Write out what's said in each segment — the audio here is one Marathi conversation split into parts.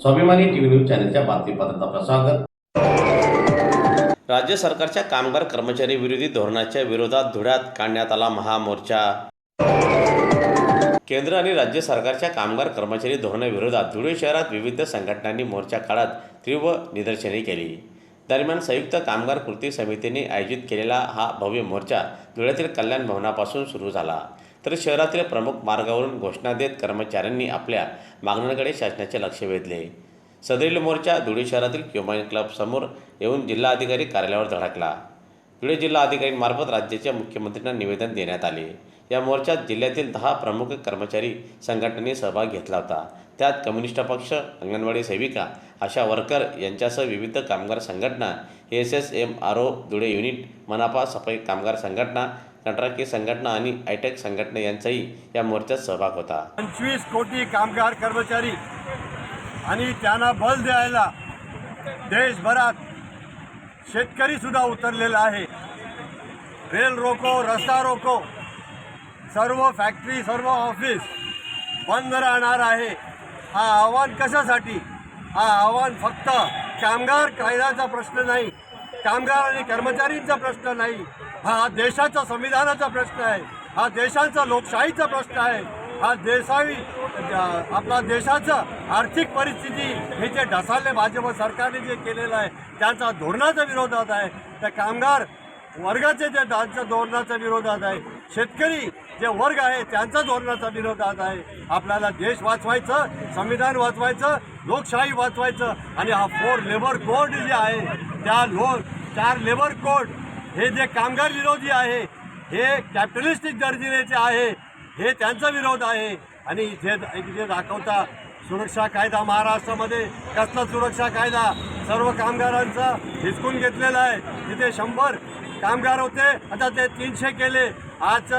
स्वाभिमानी टीव्ही न्यूज चॅनलच्या बातमीपत्रात आपलं स्वागत. राज्य सरकारच्या कामगार कर्मचारी विरोधी धोरणाच्या विरोधात धुळ्यात काढण्यात आला महामोर्चा. केंद्र आणि राज्य सरकारच्या कामगार कर्मचारी धोरणाविरोधात धुळे शहरात विविध संघटनांनी मोर्चा काढत तीव्र निदर्शने केली. दरम्यान संयुक्त कामगार कृती समितीने आयोजित केलेला हा भव्य मोर्चा धुळ्यातील कल्याण भवनापासून सुरू झाला. तर शहरातील प्रमुख मार्गावरून घोषणा देत कर्मचाऱ्यांनी आपल्या मागण्यांकडे शासनाचे लक्ष वेधले. सदरील मोर्चा धुळे शहरातील क्युमाइन क्लब समोर येऊन जिल्हाधिकारी कार्यालयावर धडकला. धुळे जिल्हा अधिकाऱ्यांमार्फत राज्याच्या मुख्यमंत्र्यांना निवेदन देण्यात आले. या मोर्चात जिल्ह्यातील दहा प्रमुख कर्मचारी संघटनेने सहभाग घेतला होता. त्यात कम्युनिस्ट पक्ष अंगणवाडी सेविका आशा वर्कर यांच्यासह विविध कामगार संघटना S S M R O Dhule unit मनापा सफाई कामगार संघटना कंत्राटी संघटना आणि आयटेक संघटना यांचाही या मोर्चात सहभाग होता. पंचवीस कोटी कामगार कर्मचारी आणि त्यांना बल द्यायला देशभरात शेतकरी सुद्धा उतरलेला आहे. रेल रोको रस्ता रोको. सर्व फॅक्टरी सर्व ऑफिस बंद राहणार आहे. हा आव्हान कशासाठी? हा आव्हान फक्त कामगार कायद्याचा प्रश्न नाही कामगार आणि कर्मचारींचा प्रश्न नाही. हा देशाचा संविधानाचा प्रश्न आहे. हा देशाचा लोकशाहीचा प्रश्न आहे. हा देशावी आपला देशाचं आर्थिक परिस्थिती हे जे ढसाले भाजप सरकारने जे केलेलं आहे त्यांचा धोरणाचा विरोधात आहे. त्या कामगार वर्गाचे जे त्यांच्या विरोध विरोधात आहे शेतकरी जे वर्ग आहे त्यांच्या विरोध विरोधात आहे. आपल्याला देश वाचवायचं संविधान वाचवायचं लोकशाही वाचवायचं आणि हा फोर लेबर कोड जे आहे त्या लो चार लेबर कोड हे जे कामगार विरोधी आहे हे कॅपिटलिस्टिक दर्जिनेचे आहे हे त्यांचा विरोध आहे. आणि इथे इथे दाखवता सुरक्षा कायदा महाराष्ट्रामध्ये. कसला सुरक्षा कायदा? सर्व कामगारांचा हिसकून घेतलेला आहे. तिथे शंभर कामगार होते. आता ते तीनशे केले. आज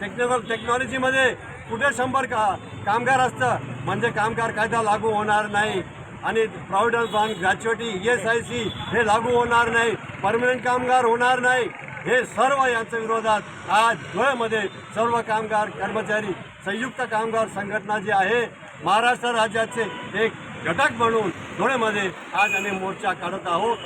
टेक्निकल टेक्नॉलॉजीमध्ये कुठे शंभर का कामगार असतं? म्हणजे कामगार कायदा लागू होणार नाही. आणि provident fund gratuity E S I C हे लागू होणार नाही. परमनंट कामगार होणार नाही. हे सर्व यांच्या विरोधात आज धुळ्यामध्ये सर्व कामगार कर्मचारी संयुक्त कामगार संघटना जी आहे महाराष्ट्र राज्याचे एक घटक म्हणून धुळेमध्ये आज आम्ही मोर्चा काढत आहोत.